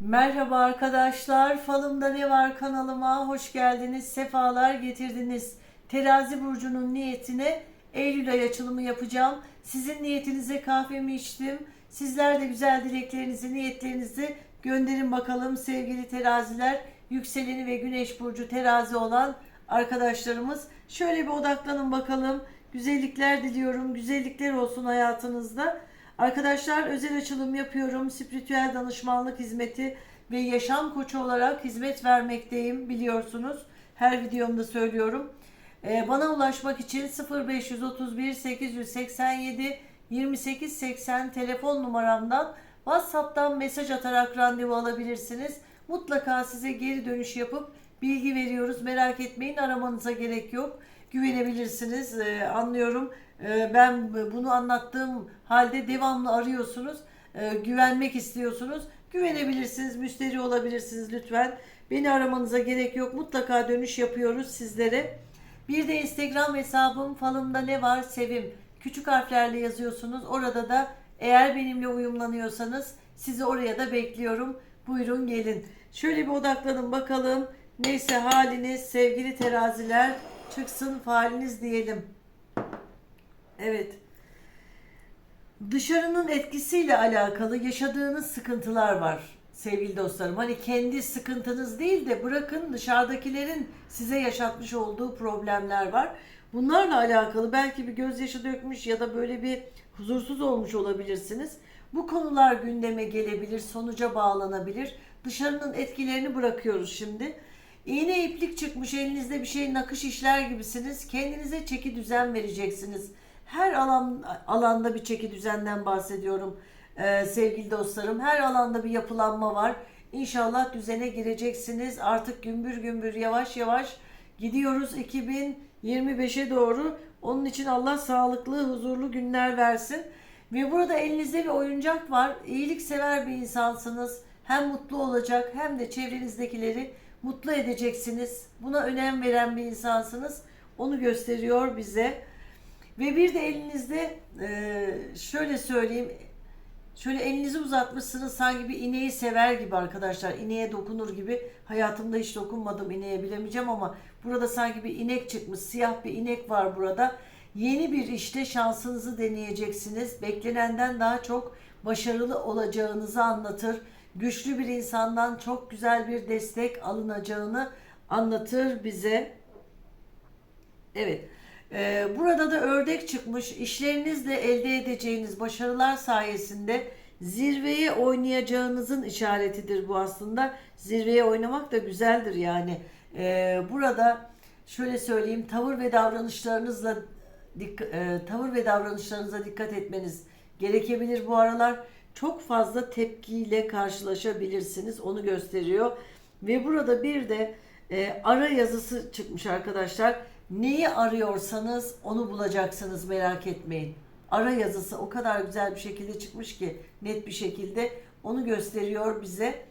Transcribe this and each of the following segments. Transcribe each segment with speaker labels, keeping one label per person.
Speaker 1: Merhaba arkadaşlar, Falımda Ne Var kanalıma hoş geldiniz, sefalar getirdiniz. Terazi burcunun niyetine Eylül ay açılımı yapacağım. Sizin niyetinize kahvemi içtim. Sizler de güzel dileklerinizi, niyetlerinizi gönderin bakalım sevgili teraziler. Yükseleni ve güneş burcu terazi olan arkadaşlarımız. Şöyle bir odaklanın bakalım. Güzellikler diliyorum. Güzellikler olsun hayatınızda. Arkadaşlar özel açılım yapıyorum. Spiritüel danışmanlık hizmeti ve yaşam koçu olarak hizmet vermekteyim biliyorsunuz. Her videomda söylüyorum. Ee, bana ulaşmak için 0531 887 28 80 telefon numaramdan WhatsApp'tan mesaj atarak randevu alabilirsiniz. Mutlaka size geri dönüş yapıp bilgi veriyoruz. Merak etmeyin aramanıza gerek yok. Güvenebilirsiniz. Ee, anlıyorum. Ee, ben bunu anlattığım halde devamlı arıyorsunuz. Ee, güvenmek istiyorsunuz. Güvenebilirsiniz. Müşteri olabilirsiniz lütfen. Beni aramanıza gerek yok. Mutlaka dönüş yapıyoruz sizlere. Bir de Instagram hesabım falımda ne var sevim. Küçük harflerle yazıyorsunuz. Orada da eğer benimle uyumlanıyorsanız sizi oraya da bekliyorum. Buyurun gelin. Şöyle bir odaklanın bakalım. Neyse haliniz sevgili teraziler çıksın faliniz diyelim. Evet. Dışarının etkisiyle alakalı yaşadığınız sıkıntılar var sevgili dostlarım. Hani kendi sıkıntınız değil de bırakın dışarıdakilerin size yaşatmış olduğu problemler var. Bunlarla alakalı belki bir gözyaşı dökmüş ya da böyle bir huzursuz olmuş olabilirsiniz. Bu konular gündeme gelebilir, sonuca bağlanabilir. Dışarının etkilerini bırakıyoruz şimdi. İğne iplik çıkmış elinizde bir şey nakış işler gibisiniz. Kendinize çeki düzen vereceksiniz. Her alan alanda bir çeki düzenden bahsediyorum ee, sevgili dostlarım. Her alanda bir yapılanma var. İnşallah düzene gireceksiniz. Artık gümbür gümbür yavaş yavaş gidiyoruz 2025'e doğru. Onun için Allah sağlıklı, huzurlu günler versin. Ve burada elinizde bir oyuncak var. İyiliksever bir insansınız. Hem mutlu olacak hem de çevrenizdekileri mutlu edeceksiniz. Buna önem veren bir insansınız. Onu gösteriyor bize. Ve bir de elinizde e, şöyle söyleyeyim. Şöyle elinizi uzatmışsınız sanki bir ineği sever gibi arkadaşlar. İneğe dokunur gibi. Hayatımda hiç dokunmadım ineğe bilemeyeceğim ama burada sanki bir inek çıkmış. Siyah bir inek var burada. Yeni bir işte şansınızı deneyeceksiniz. Beklenenden daha çok başarılı olacağınızı anlatır. Güçlü bir insandan çok güzel bir destek alınacağını anlatır bize. Evet. Ee, burada da ördek çıkmış. İşlerinizle elde edeceğiniz başarılar sayesinde zirveye oynayacağınızın işaretidir bu aslında. Zirveye oynamak da güzeldir yani. Ee, burada şöyle söyleyeyim tavır ve davranışlarınızla e, tavır ve davranışlarınıza dikkat etmeniz gerekebilir bu aralar. Çok fazla tepkiyle karşılaşabilirsiniz. Onu gösteriyor. Ve burada bir de e, ara yazısı çıkmış arkadaşlar. Neyi arıyorsanız onu bulacaksınız merak etmeyin. Ara yazısı o kadar güzel bir şekilde çıkmış ki net bir şekilde onu gösteriyor bize.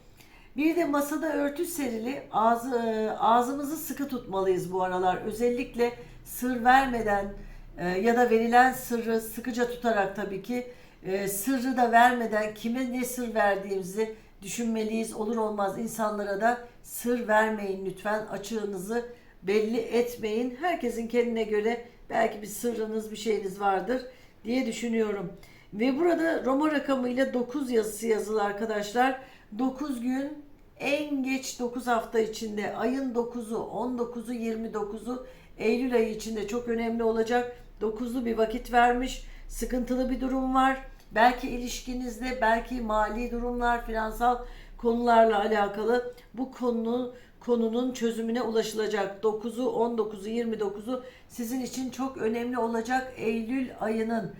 Speaker 1: Bir de masada örtü serili ağzı, e, ağzımızı sıkı tutmalıyız bu aralar. Özellikle sır vermeden e, ya da verilen sırrı sıkıca tutarak tabii ki e, sırrı da vermeden kime ne sır verdiğimizi düşünmeliyiz. Olur olmaz insanlara da sır vermeyin lütfen. Açığınızı belli etmeyin. Herkesin kendine göre belki bir sırrınız bir şeyiniz vardır diye düşünüyorum. Ve burada Roma rakamıyla 9 yazısı yazılı arkadaşlar. 9 gün en geç 9 hafta içinde ayın 9'u, 19'u, 29'u Eylül ayı içinde çok önemli olacak. 9'lu bir vakit vermiş. Sıkıntılı bir durum var. Belki ilişkinizde, belki mali durumlar, finansal konularla alakalı bu konu konunun çözümüne ulaşılacak. 9'u, 19'u, 29'u sizin için çok önemli olacak Eylül ayının.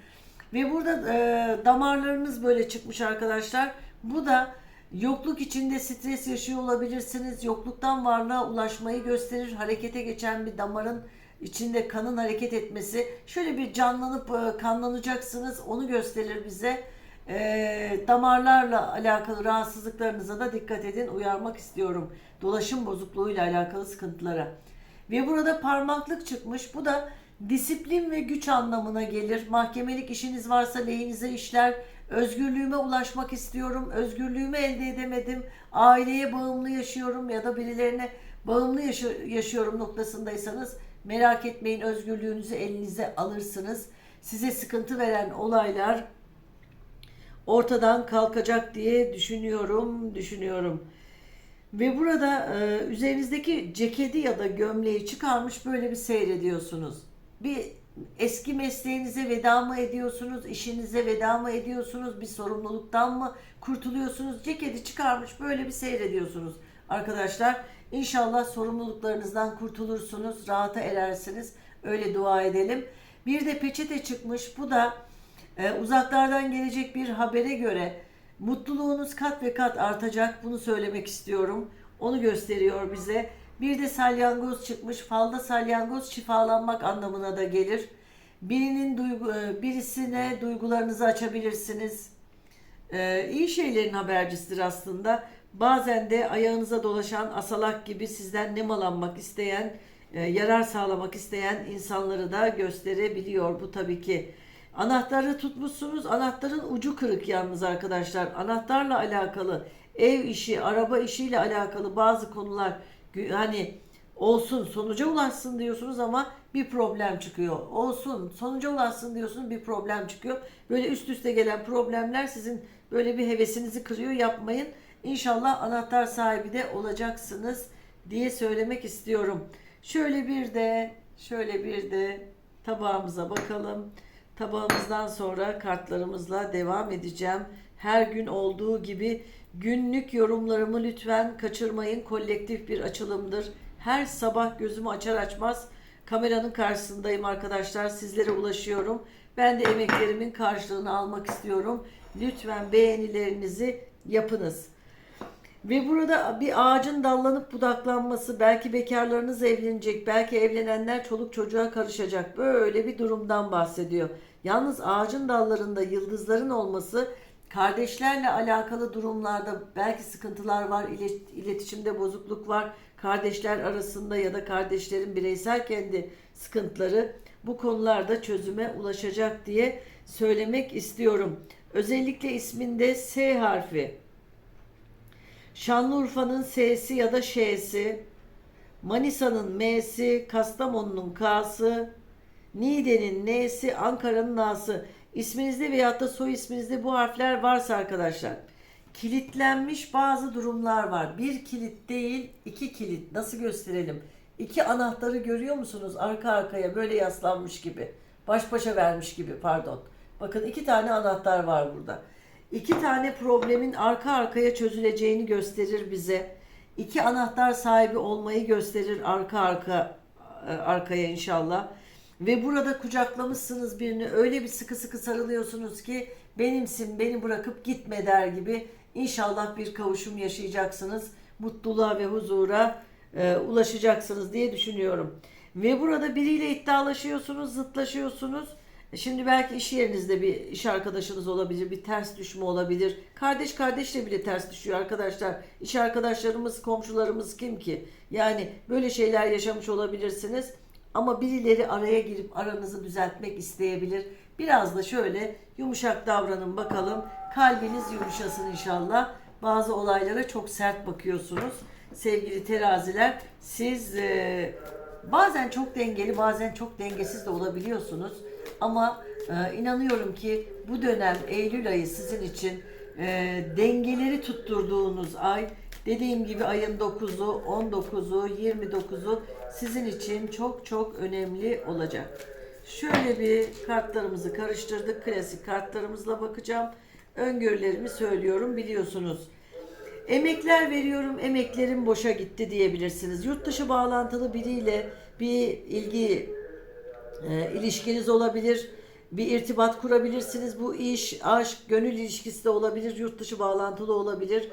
Speaker 1: Ve burada e, damarlarınız böyle çıkmış arkadaşlar. Bu da yokluk içinde stres yaşıyor olabilirsiniz. Yokluktan varlığa ulaşmayı gösterir. Harekete geçen bir damarın içinde kanın hareket etmesi. Şöyle bir canlanıp e, kanlanacaksınız. Onu gösterir bize. E, damarlarla alakalı rahatsızlıklarınıza da dikkat edin. Uyarmak istiyorum. Dolaşım bozukluğuyla alakalı sıkıntılara. Ve burada parmaklık çıkmış. Bu da disiplin ve güç anlamına gelir. Mahkemelik işiniz varsa lehinize işler. Özgürlüğüme ulaşmak istiyorum. Özgürlüğümü elde edemedim. Aileye bağımlı yaşıyorum ya da birilerine bağımlı yaşıyorum noktasındaysanız merak etmeyin özgürlüğünüzü elinize alırsınız. Size sıkıntı veren olaylar ortadan kalkacak diye düşünüyorum, düşünüyorum. Ve burada e, üzerinizdeki ceketi ya da gömleği çıkarmış böyle bir seyrediyorsunuz. Bir eski mesleğinize veda mı ediyorsunuz, işinize veda mı ediyorsunuz, bir sorumluluktan mı kurtuluyorsunuz? Ceketi çıkarmış böyle bir seyrediyorsunuz arkadaşlar. İnşallah sorumluluklarınızdan kurtulursunuz, rahata erersiniz. Öyle dua edelim. Bir de peçete çıkmış. Bu da e, uzaklardan gelecek bir habere göre mutluluğunuz kat ve kat artacak. Bunu söylemek istiyorum. Onu gösteriyor bize. Bir de salyangoz çıkmış. Falda salyangoz şifalanmak anlamına da gelir. Birinin duygu, e, birisine duygularınızı açabilirsiniz. Ee, iyi şeylerin habercisidir aslında. Bazen de ayağınıza dolaşan asalak gibi sizden nemalanmak isteyen, e, yarar sağlamak isteyen insanları da gösterebiliyor bu tabii ki. Anahtarı tutmuşsunuz. Anahtarın ucu kırık yalnız arkadaşlar. Anahtarla alakalı, ev işi, araba işiyle alakalı bazı konular hani olsun sonuca ulaşsın diyorsunuz ama bir problem çıkıyor. Olsun sonuca ulaşsın diyorsunuz bir problem çıkıyor. Böyle üst üste gelen problemler sizin böyle bir hevesinizi kırıyor yapmayın. İnşallah anahtar sahibi de olacaksınız diye söylemek istiyorum. Şöyle bir de şöyle bir de tabağımıza bakalım. Tabağımızdan sonra kartlarımızla devam edeceğim. Her gün olduğu gibi günlük yorumlarımı lütfen kaçırmayın. Kolektif bir açılımdır. Her sabah gözümü açar açmaz kameranın karşısındayım arkadaşlar. Sizlere ulaşıyorum. Ben de emeklerimin karşılığını almak istiyorum. Lütfen beğenilerinizi yapınız. Ve burada bir ağacın dallanıp budaklanması, belki bekarlarınız evlenecek, belki evlenenler çoluk çocuğa karışacak. Böyle bir durumdan bahsediyor. Yalnız ağacın dallarında yıldızların olması kardeşlerle alakalı durumlarda belki sıkıntılar var, ile- iletişimde bozukluk var. Kardeşler arasında ya da kardeşlerin bireysel kendi sıkıntıları bu konularda çözüme ulaşacak diye söylemek istiyorum. Özellikle isminde S harfi Şanlıurfa'nın S'si ya da Ş'si, Manisa'nın M'si, Kastamonu'nun K'sı, Niğde'nin N'si, Ankara'nın N'sı. İsminizde veyahut da soy isminizde bu harfler varsa arkadaşlar kilitlenmiş bazı durumlar var. Bir kilit değil, iki kilit. Nasıl gösterelim? İki anahtarı görüyor musunuz? Arka arkaya böyle yaslanmış gibi. Baş başa vermiş gibi pardon. Bakın iki tane anahtar var burada. İki tane problemin arka arkaya çözüleceğini gösterir bize. İki anahtar sahibi olmayı gösterir arka arka e, arkaya inşallah. Ve burada kucaklamışsınız birini öyle bir sıkı sıkı sarılıyorsunuz ki benimsin beni bırakıp gitme der gibi inşallah bir kavuşum yaşayacaksınız. Mutluluğa ve huzura e, ulaşacaksınız diye düşünüyorum. Ve burada biriyle iddialaşıyorsunuz, zıtlaşıyorsunuz. Şimdi belki iş yerinizde bir iş arkadaşınız olabilir, bir ters düşme olabilir. Kardeş kardeşle bile ters düşüyor arkadaşlar. İş arkadaşlarımız, komşularımız kim ki? Yani böyle şeyler yaşamış olabilirsiniz. Ama birileri araya girip aranızı düzeltmek isteyebilir. Biraz da şöyle yumuşak davranın bakalım. Kalbiniz yumuşasın inşallah. Bazı olaylara çok sert bakıyorsunuz. Sevgili teraziler siz e, bazen çok dengeli bazen çok dengesiz de olabiliyorsunuz. Ama e, inanıyorum ki bu dönem Eylül ayı sizin için e, dengeleri tutturduğunuz ay. Dediğim gibi ayın 9'u, 19'u, 29'u sizin için çok çok önemli olacak. Şöyle bir kartlarımızı karıştırdık. Klasik kartlarımızla bakacağım. Öngörülerimi söylüyorum biliyorsunuz. Emekler veriyorum, emeklerim boşa gitti diyebilirsiniz. Yurt dışı bağlantılı biriyle bir ilgi e, ilişkiniz olabilir. Bir irtibat kurabilirsiniz. Bu iş, aşk, gönül ilişkisi de olabilir. Yurt dışı bağlantılı olabilir.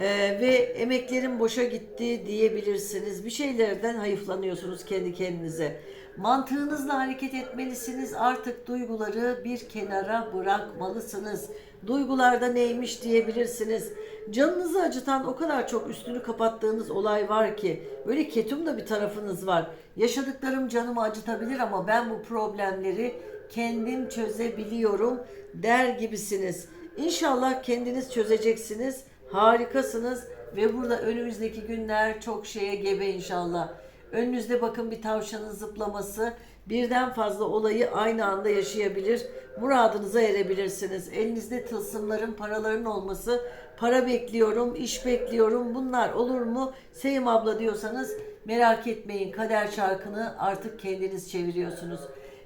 Speaker 1: E, ve emeklerim boşa gitti diyebilirsiniz. Bir şeylerden hayıflanıyorsunuz kendi kendinize. Mantığınızla hareket etmelisiniz. Artık duyguları bir kenara bırakmalısınız. Duygularda neymiş diyebilirsiniz. Canınızı acıtan o kadar çok üstünü kapattığınız olay var ki böyle ketum da bir tarafınız var. Yaşadıklarım canımı acıtabilir ama ben bu problemleri kendim çözebiliyorum der gibisiniz. İnşallah kendiniz çözeceksiniz. Harikasınız ve burada önümüzdeki günler çok şeye gebe inşallah. Önünüzde bakın bir tavşanın zıplaması, birden fazla olayı aynı anda yaşayabilir. Muradınıza erebilirsiniz. Elinizde tılsımların, paraların olması, para bekliyorum, iş bekliyorum. Bunlar olur mu? Sevim abla diyorsanız merak etmeyin. Kader çarkını artık kendiniz çeviriyorsunuz.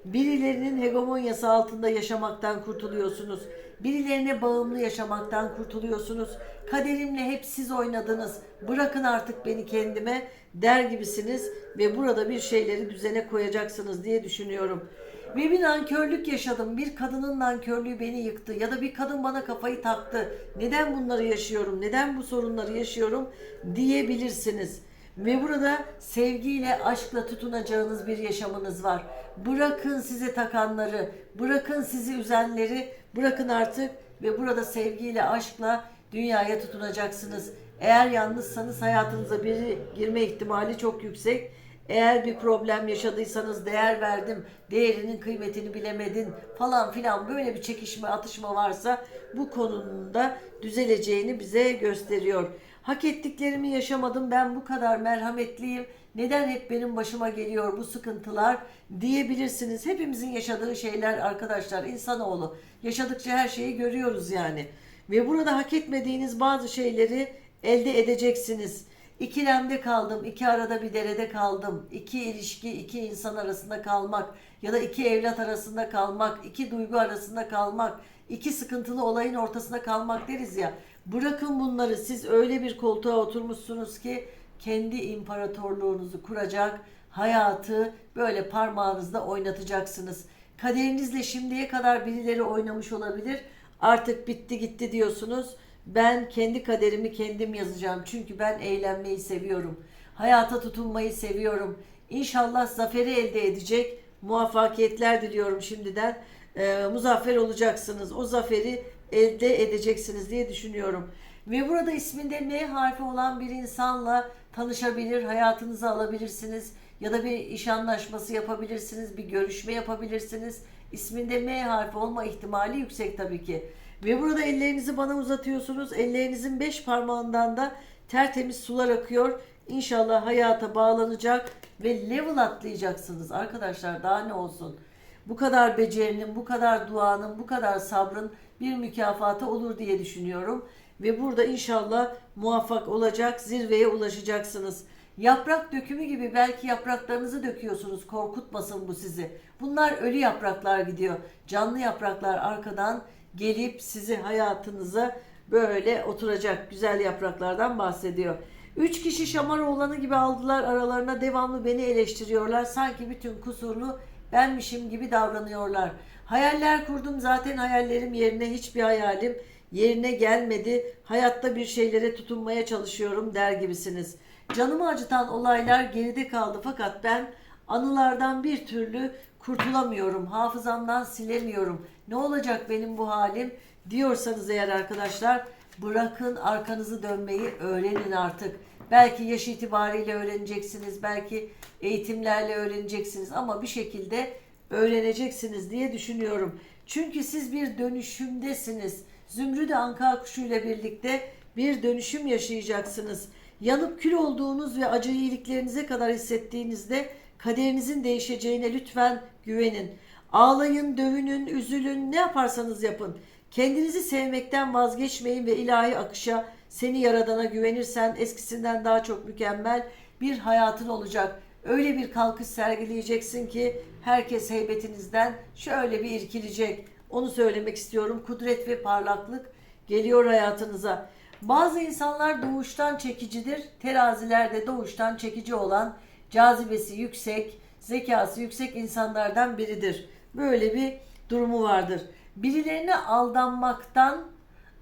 Speaker 1: Birilerinin hegemonyası altında yaşamaktan kurtuluyorsunuz. Birilerine bağımlı yaşamaktan kurtuluyorsunuz. Kaderimle hep siz oynadınız. Bırakın artık beni kendime der gibisiniz ve burada bir şeyleri düzene koyacaksınız diye düşünüyorum. Ve bir nankörlük yaşadım. Bir kadının nankörlüğü beni yıktı. Ya da bir kadın bana kafayı taktı. Neden bunları yaşıyorum? Neden bu sorunları yaşıyorum? Diyebilirsiniz. Ve burada sevgiyle, aşkla tutunacağınız bir yaşamınız var. Bırakın size takanları, bırakın sizi üzenleri, bırakın artık ve burada sevgiyle, aşkla dünyaya tutunacaksınız. Eğer yalnızsanız hayatınıza biri girme ihtimali çok yüksek. Eğer bir problem yaşadıysanız değer verdim, değerinin kıymetini bilemedin falan filan böyle bir çekişme, atışma varsa bu konunun da düzeleceğini bize gösteriyor. Hak ettiklerimi yaşamadım, ben bu kadar merhametliyim. Neden hep benim başıma geliyor bu sıkıntılar diyebilirsiniz. Hepimizin yaşadığı şeyler arkadaşlar, insanoğlu. Yaşadıkça her şeyi görüyoruz yani. Ve burada hak etmediğiniz bazı şeyleri elde edeceksiniz. İkilemde kaldım, iki arada bir derede kaldım. İki ilişki, iki insan arasında kalmak ya da iki evlat arasında kalmak, iki duygu arasında kalmak, iki sıkıntılı olayın ortasında kalmak deriz ya. Bırakın bunları. Siz öyle bir koltuğa oturmuşsunuz ki kendi imparatorluğunuzu kuracak, hayatı böyle parmağınızda oynatacaksınız. Kaderinizle şimdiye kadar birileri oynamış olabilir. Artık bitti gitti diyorsunuz. Ben kendi kaderimi kendim yazacağım. Çünkü ben eğlenmeyi seviyorum. Hayata tutunmayı seviyorum. İnşallah zaferi elde edecek. Muvaffakiyetler diliyorum şimdiden. Ee, muzaffer olacaksınız. O zaferi elde edeceksiniz diye düşünüyorum. Ve burada isminde M harfi olan bir insanla tanışabilir, hayatınıza alabilirsiniz. Ya da bir iş anlaşması yapabilirsiniz, bir görüşme yapabilirsiniz. İsminde M harfi olma ihtimali yüksek tabii ki. Ve burada ellerinizi bana uzatıyorsunuz. Ellerinizin beş parmağından da tertemiz sular akıyor. İnşallah hayata bağlanacak ve level atlayacaksınız arkadaşlar. Daha ne olsun? Bu kadar becerinin, bu kadar duanın, bu kadar sabrın bir mükafatı olur diye düşünüyorum. Ve burada inşallah muvaffak olacak, zirveye ulaşacaksınız. Yaprak dökümü gibi belki yapraklarınızı döküyorsunuz. Korkutmasın bu sizi. Bunlar ölü yapraklar gidiyor. Canlı yapraklar arkadan gelip sizi hayatınıza böyle oturacak güzel yapraklardan bahsediyor. Üç kişi şamar oğlanı gibi aldılar aralarına devamlı beni eleştiriyorlar. Sanki bütün kusurlu benmişim gibi davranıyorlar. Hayaller kurdum zaten hayallerim yerine hiçbir hayalim yerine gelmedi. Hayatta bir şeylere tutunmaya çalışıyorum der gibisiniz. Canımı acıtan olaylar geride kaldı fakat ben anılardan bir türlü kurtulamıyorum. Hafızamdan silemiyorum. Ne olacak benim bu halim diyorsanız eğer arkadaşlar bırakın arkanızı dönmeyi öğrenin artık. Belki yaş itibariyle öğreneceksiniz, belki eğitimlerle öğreneceksiniz ama bir şekilde öğreneceksiniz diye düşünüyorum. Çünkü siz bir dönüşümdesiniz. Zümrüt Anka kuşu ile birlikte bir dönüşüm yaşayacaksınız. Yanıp kül olduğunuz ve acı iyiliklerinize kadar hissettiğinizde kaderinizin değişeceğine lütfen güvenin. Ağlayın, dövünün, üzülün, ne yaparsanız yapın. Kendinizi sevmekten vazgeçmeyin ve ilahi akışa, seni yaradana güvenirsen eskisinden daha çok mükemmel bir hayatın olacak. Öyle bir kalkış sergileyeceksin ki herkes heybetinizden şöyle bir irkilecek. Onu söylemek istiyorum. Kudret ve parlaklık geliyor hayatınıza. Bazı insanlar doğuştan çekicidir. Teraziler de doğuştan çekici olan, cazibesi yüksek, zekası yüksek insanlardan biridir. Böyle bir durumu vardır. Birilerine aldanmaktan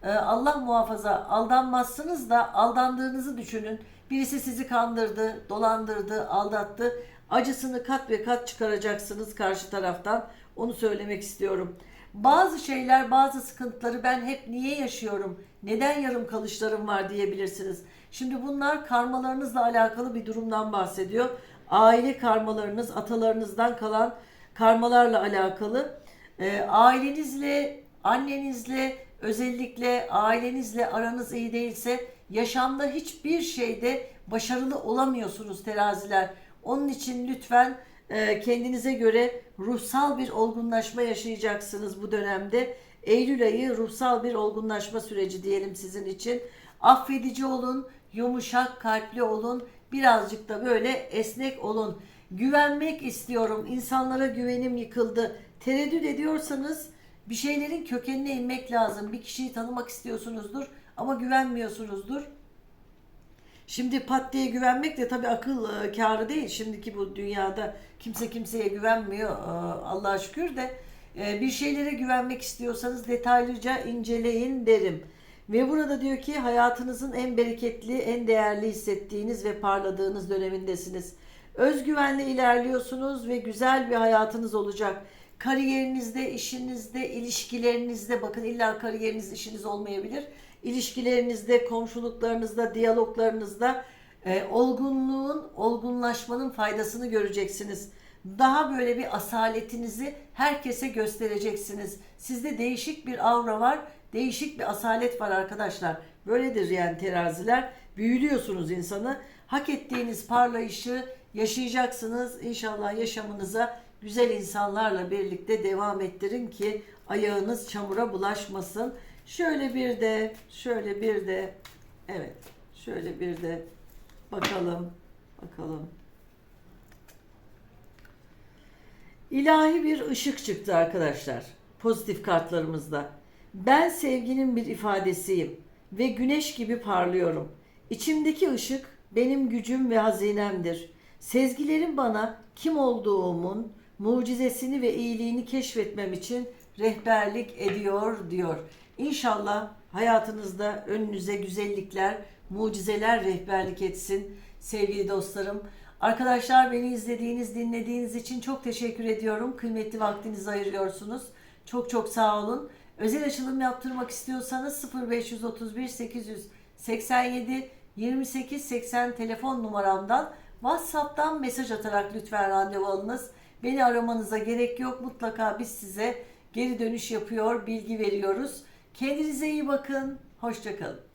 Speaker 1: Allah muhafaza aldanmazsınız da aldandığınızı düşünün. Birisi sizi kandırdı, dolandırdı, aldattı. Acısını kat ve kat çıkaracaksınız karşı taraftan. Onu söylemek istiyorum. Bazı şeyler, bazı sıkıntıları ben hep niye yaşıyorum, neden yarım kalışlarım var diyebilirsiniz. Şimdi bunlar karmalarınızla alakalı bir durumdan bahsediyor. Aile karmalarınız, atalarınızdan kalan karmalarla alakalı. E, ailenizle, annenizle özellikle ailenizle aranız iyi değilse yaşamda hiçbir şeyde başarılı olamıyorsunuz teraziler. Onun için lütfen e, kendinize göre ruhsal bir olgunlaşma yaşayacaksınız bu dönemde. Eylül ayı ruhsal bir olgunlaşma süreci diyelim sizin için. Affedici olun, yumuşak kalpli olun, birazcık da böyle esnek olun. Güvenmek istiyorum. İnsanlara güvenim yıkıldı. Tereddüt ediyorsanız bir şeylerin kökenine inmek lazım. Bir kişiyi tanımak istiyorsunuzdur ama güvenmiyorsunuzdur. Şimdi pat diye güvenmek de tabii akıl e, kârı değil. Şimdiki bu dünyada kimse kimseye güvenmiyor e, Allah'a şükür de. E, bir şeylere güvenmek istiyorsanız detaylıca inceleyin derim. Ve burada diyor ki hayatınızın en bereketli, en değerli hissettiğiniz ve parladığınız dönemindesiniz. Özgüvenle ilerliyorsunuz ve güzel bir hayatınız olacak. Kariyerinizde, işinizde, ilişkilerinizde bakın illa kariyeriniz, işiniz olmayabilir. İlişkilerinizde, komşuluklarınızda, diyaloglarınızda e, olgunluğun, olgunlaşmanın faydasını göreceksiniz. Daha böyle bir asaletinizi herkese göstereceksiniz. Sizde değişik bir aura var, değişik bir asalet var arkadaşlar. Böyledir yani teraziler. Büyülüyorsunuz insanı. Hak ettiğiniz parlayışı yaşayacaksınız. İnşallah yaşamınıza güzel insanlarla birlikte devam ettirin ki ayağınız çamura bulaşmasın. Şöyle bir de, şöyle bir de, evet, şöyle bir de bakalım, bakalım. İlahi bir ışık çıktı arkadaşlar pozitif kartlarımızda. Ben sevginin bir ifadesiyim ve güneş gibi parlıyorum. İçimdeki ışık benim gücüm ve hazinemdir. Sezgilerim bana kim olduğumun mucizesini ve iyiliğini keşfetmem için rehberlik ediyor diyor. İnşallah hayatınızda önünüze güzellikler, mucizeler rehberlik etsin sevgili dostlarım. Arkadaşlar beni izlediğiniz, dinlediğiniz için çok teşekkür ediyorum. Kıymetli vaktinizi ayırıyorsunuz. Çok çok sağ olun. Özel açılım yaptırmak istiyorsanız 0531 887 28 80 telefon numaramdan WhatsApp'tan mesaj atarak lütfen randevu alınız. Beni aramanıza gerek yok. Mutlaka biz size geri dönüş yapıyor, bilgi veriyoruz. Kendinize iyi bakın. Hoşçakalın.